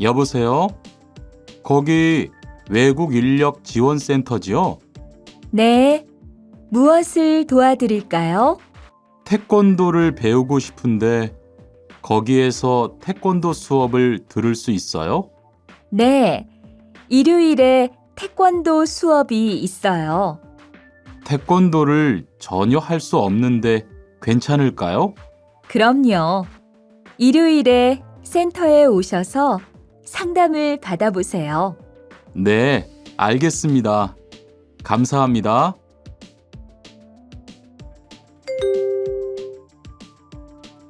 여보세요? 거기 외국 인력 지원 센터지요? 네. 무엇을 도와드릴까요? 태권도를 배우고 싶은데 거기에서 태권도 수업을 들을 수 있어요? 네. 일요일에 태권도 수업이 있어요. 태권도를 전혀 할 수 없는데 괜찮을까요? 그럼요. 일요일에 센터에 오셔서 상담을 받아보세요. 네, 알겠습니다. 감사합니다.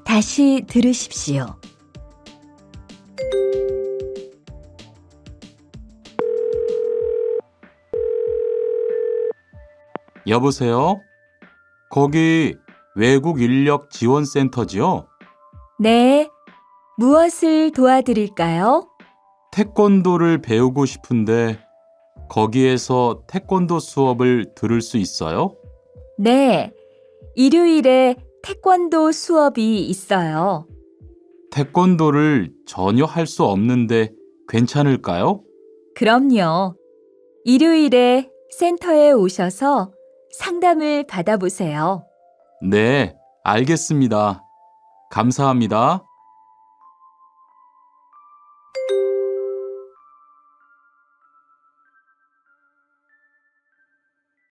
다시 들으십시오. 여보세요? 거기 외국 인력 지원 센터지요? 네. 무엇을 도와드릴까요? 태권도를 배우고 싶은데 거기에서 태권도 수업을 들을 수 있어요? 네. 일요일에 태권도 수업이 있어요. 태권도를 전혀 할 수 없는데 괜찮을까요? 그럼요. 일요일에 센터에 오셔서 상담을 받아보세요. 네, 알겠습니다. 감사합니다.